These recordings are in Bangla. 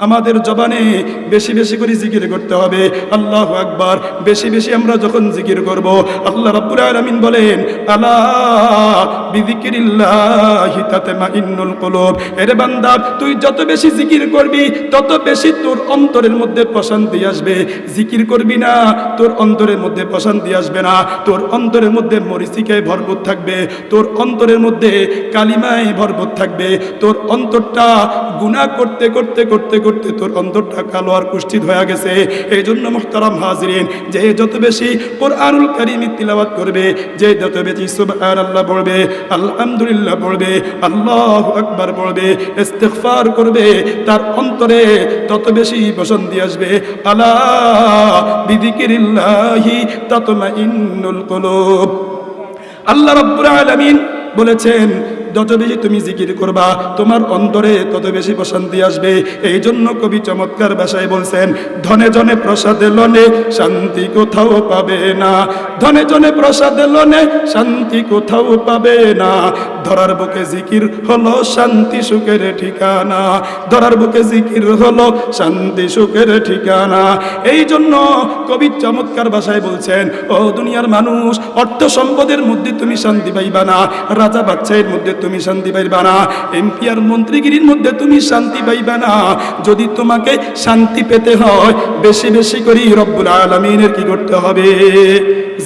আমাদের জবানে বেশি বেশি করে জিকির করতে হবে। আল্লাহ আকবার। বেশি বেশি আমরা যখন জিকির করব, আল্লাহ রাব্বুল আলামিন বলেন, আলা বিযিকিরিল্লাহি তাতমাইন্নুল কুলুব। এরে বান্দা, তুই যত বেশি জিকির করবি, তত বেশি তোর অন্তরের মধ্যে প্রশান্তি আসবে। জিকির করবি না, তোর অন্তরের মধ্যে প্রশান্তি আসবে না। তোর অন্তরের মধ্যে মরিচিকায় ভরপুর থাকবে। তোর অন্তরের মধ্যে কালিমায় ভরপুর থাকবে। তোর অন্তরটা গুনাহ করতে করতে করতে করতে তোর অন্তরটা কালো আর কুষ্ঠিত হয়ে গেছে। এই জন্য মোহতারাম হাজরিন, যে যত বেশি কোরআনুল কারিম তিলাওয়াত করবে, যে যত বেশি সুবহানাল্লাহ পড়বে, আলহামদুলিল্লাহ পড়বে, আল্লাহু আকবার পড়বে, ইস্তিগফার করবে, তার অন্তরে তত বেশি প্রশান্তি আসবে। আল্লাহ আলা বিযিকিরিল্লাহি তাতমাইন্নুল কলব। আল্লাহ রাব্বুল আলামিন বলেছেন যত বেশি তুমি জিকির করবা, তোমার অন্তরে তত বেশি প্রশান্তি আসবে। এই জন্য কবি চমৎকার ভাষায় বলছেন, ধনে জনে প্রসাদে লনে শান্তি কোথাও পাবে না। ধনে জনে প্রসাদে লনে শান্তি কোথাও পাবে না। ধরার বুকে জিকির হলো শান্তি সুখের ঠিকানা। ধরার বুকে জিকির হলো শান্তি সুখের ঠিকানা। এই জন্য কবি চমৎকার ভাষায় বলছেন, ও দুনিয়ার মানুষ, অর্থ সম্পদের মধ্যে তুমি শান্তি পাইবা না। রাজা বাচ্চাইয়ের মধ্যে তুমি শান্তি পাইবা না। এমপি আর মন্ত্রীগিরির মধ্যে তুমি শান্তি পাইবা না। যদি তোমাকে শান্তি পেতে হয়, বেশি বেশি করে রব্বুল আলমিনের কি করতে হবে?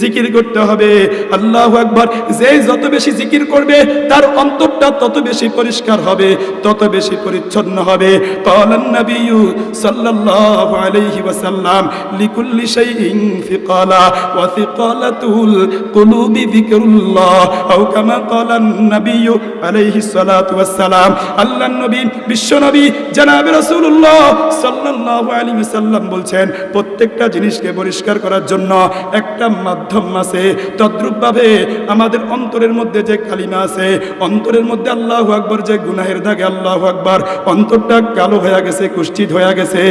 জিকির করতে হবে। আল্লাহ একবার যে যত বেশি জিকির করবে, তার অন্তরটা তত বেশি পরিষ্কার হবে, তত বেশি পরিচ্ছন্ন হবে। জনাব বলছেন, প্রত্যেকটা জিনিসকে পরিষ্কার করার জন্য একটা মাধ্যম আছে, তদ্রূপভাবে আমাদের অন্তরের মধ্যে যে কালিমা আছে, অন্তরের মধ্যে আল্লাহ আকবর যে গুনাহের দাগে আল্লাহ আকবর, অন্তরটা কালো হয়ে গেছে, কুষ্ঠিত হয়ে গেছে।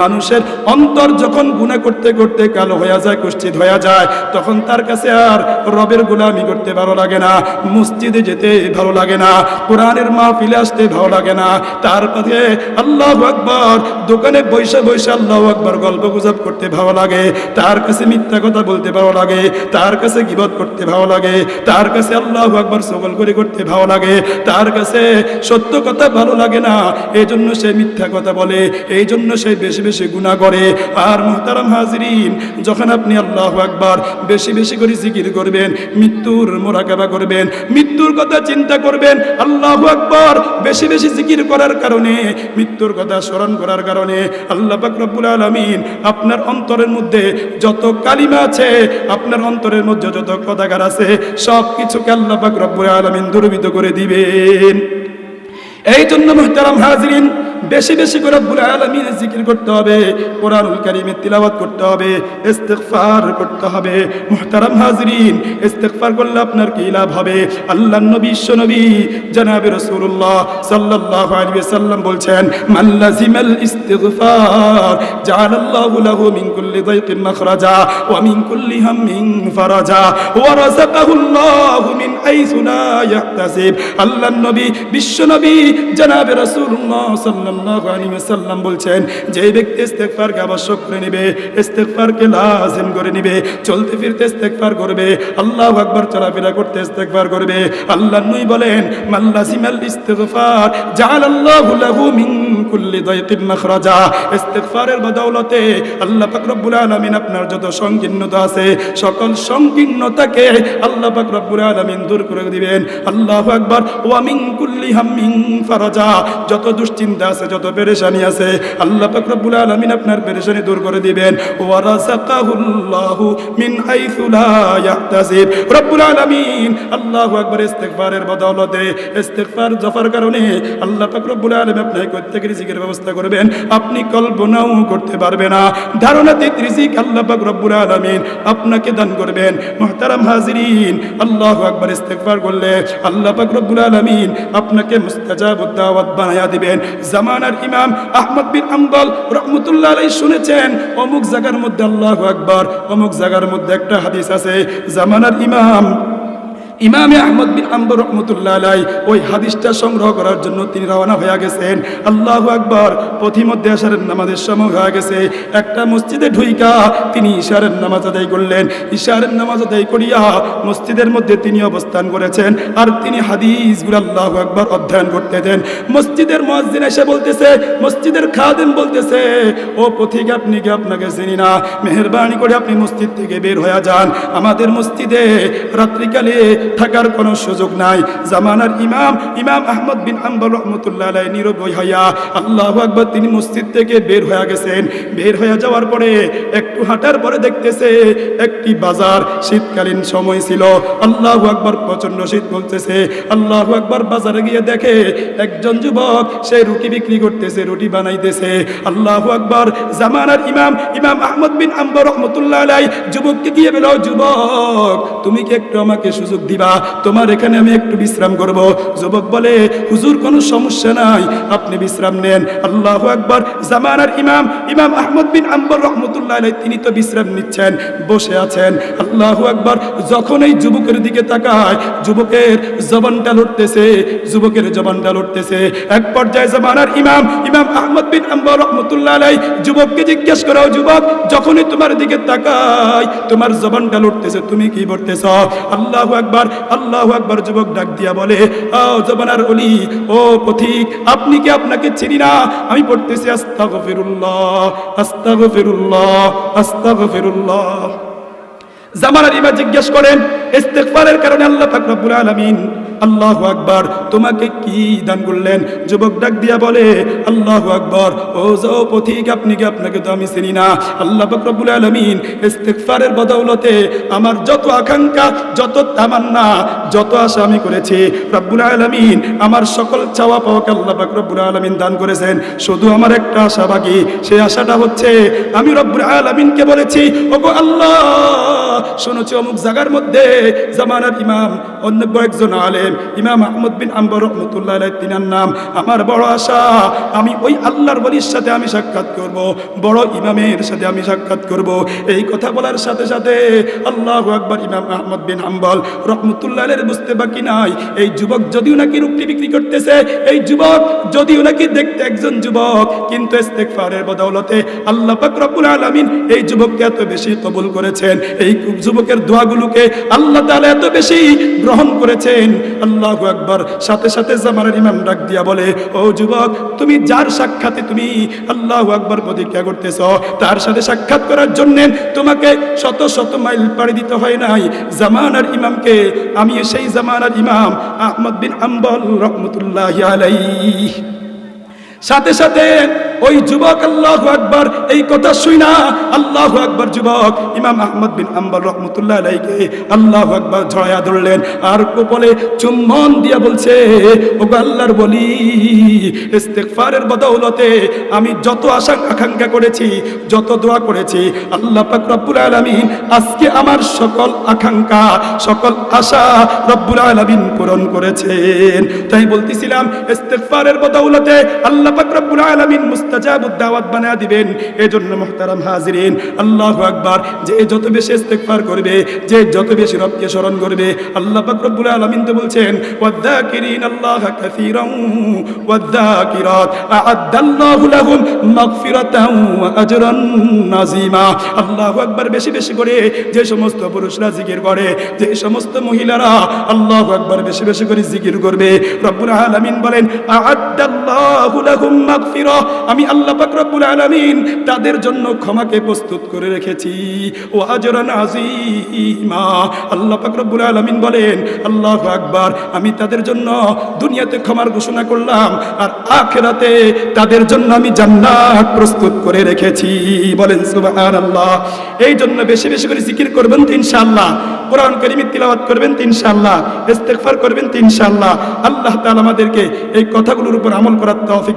মানুষের অন্তর যখন গুনাহ করতে করতে কালো হয়ে যায়, কুষ্ঠিত হয়ে যায়, তখন তার কাছে আর রবের গুলামি করতে ভালো লাগে না, মসজিদে যেতে ভালো লাগে না, কোরআনের মাহফিলে আসতে ভালো লাগে না। তারপরে আল্লাহ আকবর, দোকানে বৈশা বৈশা আল্লাহ আকবর গল্প গুজব করতে ভালো লাগে, তার কাছে মিথ্যা কথা বলতে ভালো লাগে তার কাছে গিবত করতে ভালো লাগে, তার কাছে আল্লাহ আকবর সকল করে করতে ভালো লাগে, তার কাছে সত্য কথা ভালো লাগে না এই জন্য সে মিথ্যা কথা বলে এই জন্য সে বেশি বেশি গুণা করে। আর মোহতারাম হাজরিন, যখন আপনি আল্লাহ আকবর বেশি বেশি করে জিকির করবেন, মৃত্যুর মোরাকাবা করবেন, মৃত্যুর কথা চিন্তা করবেন, আল্লাহ আকবর বেশি বেশি জিকির করার কারণে, মৃত্যুর কথা স্মরণ করার কারণে, আল্লাহ পাক আলমিন আপনার অন্তরের মধ্যে যত কালিমা আছে আপনার অন্তরের মধ্যে যত কদাগার আছে সব কিছুকে আল্লাহ পাক রব্বুল আলমিন দুর্বিত করে দিবেন। এই জন্য মোহতারাম হাজরিন বেশি বেশি করে রব্বুল আলামিনের জিকির করতে হবে, কোরআনুল কারীমের তিলাওয়াত করতে হবে, ইস্তিগফার করতে হবে। মুহতারাম হাজরিন, ইস্তিগফার করলে আপনার কি লাভ হবে? আল্লাহর নবী বিশ্ব নবী জনাবে রাসূলুল্লাহ সাল্লাল্লাহু আলাইহি ওয়াসাল্লাম বলছেন লাজিমাল ইস্তিগফার, জাআলাল্লাহু লাহু কুল্লি দাইকিন মাখরাজা ফারাজা মিন ইয়াহতাসিব। আল্লাহর নবী, বিশ্ব নবী, জনাবে বলছেন ব্যক্তি আবশ্যক করে লাজিম করে চলতে ফিরতে করবে চলাফেরা করতে করবে, আল্লাহ নবী বলেন লাহু মিন কুল্লি মাখরাজা। বদৌলতে আল্লাহ পাক রব্বুল আলামিন আপনার যত সংকীর্ণতা আছে, সকল সংকীর্ণতাকে আল্লাহ পাক রব্বুল আলামিন দূর করে দিবেন। আল্লাহু আকবার, ওয়া মিন কুল্লি হাম্মিন ফারাজা। যত দুশ্চিন্তা আছে যত পেরেশানি আছে, আল্লাহ রব্বুল আলামিন আপনার পেরেশানি দূর করে দিবেন। আপনাকে করবেন। আপনি কল্পনাও করতে না। ধারণাতীত রিজিক আল্লাহ রব্বুল আলামিন আপনাকে দান করবেন। মুহতারাম হাজিরিন, আল্লাহু আকবার ইস্তিগফার করলে আল্লাহ রব্বুল আলামিন আপনাকে মুস্তাজাবুদ দাওয়াত বানায়া দিবেন। জামানার ইমাম আহমদ বিন আম্বল রহমতুল্লাহ আলাই শুনেছেন, অমুক জায়গার মধ্যে আল্লাহ আকবর, অমুক জায়গার মধ্যে একটা হাদিস আছে, জামানার ইমাম ইমামে আহমদ বিন আম্বর রহমতুল্লাহ আলাই ওই হাদিসটা সংগ্রহ করার জন্য তিনি রওনা হয়ে গেছেন। আল্লাহ আকবর, পথিমধ্যে আসারের নামাজের সময় হয়ে গেছে। একটা মসজিদে ঢুইকা তিনি ইশারের নামাজ আদায় করলেন। ইশারের নামাজ আদায় করিয়া মসজিদের মধ্যে তিনি অবস্থান করেছেন আর তিনি হাদিসগুলো আল্লাহ আকবর অধ্যয়ন করতে দেন। মসজিদের মসজিদ এসে বলতেছে, মসজিদের খাদেম বলতেছে, ও পথিক, আপনি কি আপনাকে চিনি না? মেহরবানি করে আপনি মসজিদ থেকে বের হয়ে যান। আমাদের মসজিদে রাত্রিকালে থাকার কোনো সুযোগ নাই। জামানার ইমাম ইমাম আহমদ বিন আম্বর রহমতুল্লাহ নিরবই হইয়া আল্লাহ আকবর তিনি মসজিদ থেকে বের হয়ে গেছেন। বের হয়ে যাওয়ার পরে একটু হাঁটার পরে দেখতেছে একটি বাজার শীতকালীন সময় ছিল। আল্লাহ আকবর প্রচণ্ড শীত বলতেছে। আল্লাহ আকবর বাজারে গিয়ে দেখে একজন যুবক সে রুটি বিক্রি করতেছে, রুটি বানাইতেছে। আল্লাহ আকবর জামানার ইমাম ইমাম আহমদ বিন আম্বর রহমতুল্লাহ যুবককে গিয়ে বেরো যুবক, তুমি কি একটু আমাকে সুযোগ দিবা, তোমার এখানে আমি একটু বিশ্রাম করব। যুবক বলে, হুজুর, কোনো সমস্যা নাই, আপনি বিশ্রাম নেন। আল্লাহ আকবর, জামানার ইমাম ইমাম আহমদ বিন আম্বর রহমতুল্লাহ আলাই তিনি তো বিশ্রাম নিচ্ছেন, বসে আছেন। আল্লাহ আকবর, যখন এই যুবকের দিকে তাকায়, যুবকের জবানটা লড়তেছে, যুবকের জবানটা লড়তেছে। এক পর্যায়ে জামানার ইমাম ইমাম আহমদ বিন আম্বর রহমতুল্লাহ আলাই যুবককে জিজ্ঞেস করো যুবক, যখনই তোমার দিকে তাকায়, তোমার জবানটা লড়তেছে, তুমি কি বলতেছ আল্লাহ আকবার আল্লাহ আকবর যুবক ডাক দিয়া বলে ও জবানার অলি, ও পথিক, আপনি কি আপনাকে চিনি না? আমি পড়তেছি, আস্তাগফিরুল্লাহ আস্তাগফিরুল্লাহ আস্তাগফিরুল্লাহ। জামানার ইমা জিজ্ঞেস করেন ইস্তেকফারের কারণে আল্লাহ পাক রব্বুল আলামিন আল্লাহু আকবার, তোমাকে কি দান করলেন? যুবক ডাক দিয়া বলে, আল্লাহ আকবার। ও যাও পথিক আপনি কি আপনাকে তো আমি চিনি না? আল্লাহ পাক রব্বুল আলামিন ইস্তেগফারের বদৌলতে আমার যত আকাঙ্ক্ষা, যত তামান্না, যত আশা আমি করেছি, রব্বুল আলামিন আমার সকল চাওয়া পাওয়াকে আল্লাহ পাক রব্বুল আলামিন দান করেছেন। শুধু আমার একটা আশা বাকি, সেই আশাটা হচ্ছে, আমি রব্বুল আলামিনকে বলেছি, ওগো আল্লাহ, শুনেছি অমুক জায়গার মধ্যে জামানার ইমাম, অন্য কয়েকজন আলেম ইমাম আহমদ বিন আম্বর রহমতুল্লাহ তিনার নাম, আমার বড় আশা, আমি ওই আল্লাহর বলির সাথে আমি সাক্ষাৎ করব, বড় ইমামের সাথে আমি সাক্ষাৎ করব। এই কথা বলার সাথে সাথে আল্লাহ আকবর ইমাম আহমদ বিন আম্বল রহমতুল্লাহ বুঝতে বাকি নাই, এই যুবক যদিও নাকি রুটি বিক্রি করতেছে, এই যুবক যদিও নাকি দেখতে একজন যুবক, কিন্তু ইস্তেগফারের বদৌলতে আল্লাহ রব্বুল আলামিন এই যুবককে এত বেশি কবুল করেছেন। এই যুবকের দোয়াগুলোকে আল্লাহ তাআলা এত বেশি গ্রহণ করেছেন আল্লাহু একবার সাথে সাথে জামানের ইমাম ডাক দিয়া বলে, ও যুবক, তুমি যার সাক্ষাতে তুমি আল্লাহ একবার প্রতিজ্ঞা করতেছ, তার সাথে সাক্ষাৎ করার জন্য তোমাকে শত শত মাইল পাড়ি দিতে হয় নাই। জামানার ইমামকে, আমি সেই জামানার ইমাম আহমদ বিন আম্বল রহমতুল্লাহ আলাইহি। সাথে সাথে ওই যুবক, আল্লাহ আকবর, এই কথা শুই না। আল্লাহ আকবর যুবক, ইমাম আহমদ বিন আম্বর রহমতুল্লাহ আলাইকে আল্লাহ আকবর ঝড়াইয়া ধরলেন। আর কোপলে চুম্বন দিয়ে বলছে ও আল্লাহর বলি, ইস্তেগফারের বদৌলতে আমি যত আশা, আকাঙ্ক্ষা করেছি, যত দোয়া করেছি, আল্লাহ পাক রব্বুল আলামিন আজকে আমার সকল আকাঙ্ক্ষা, সকল আশা রব্বুল আলামিন পূরণ করেছেন। তাই বলতেছিলাম, ইস্তেগফারের বদৌলতে আল্লাহ বানায়া দিবেন। আল্লাহু আকবার। যে যত বেশি করবে, যে যত বেশি রবকে স্মরণ করবে, আল্লাহ তো বলছেন আল্লাহ লাহুম মাগফিরাতান ওয়া আজরান আল্লাহু আকবার বেশি বেশি করে যে সমস্ত পুরুষরা জিকির করে, যে সমস্ত মহিলারা আল্লাহু আকবার বেশি বেশি করে জিকির করবে। রব্বুল আলামিন বলেন মাগফিরা আমি আল্লাহ রব্বুল আলামিন তাদের জন্য ক্ষমাকে প্রস্তুত করে রেখেছি। ও আজরান আজিমা আল্লাহ রব্বুল আলামিন বলেন, আল্লাহু আকবার, আমি তাদের জন্য দুনিয়াতে ক্ষমার ঘোষণা করলাম আর আখেরাতে তাদের জন্য আমি জান্নাত প্রস্তুত করে রেখেছি। বলেন, সুবহানাল্লাহ। এই জন্য বেশি বেশি করে জিকির করবেন তো ইনশাআল্লাহ। কোরআন কারীম তিলাওয়াত করবেন তো ইনশাআল্লাহ। ইস্তেগফার করবেন তো ইনশাআল্লাহ। আল্লাহ তাআলা আমাদেরকে এই কথাগুলোর উপর আমল করার তৌফিক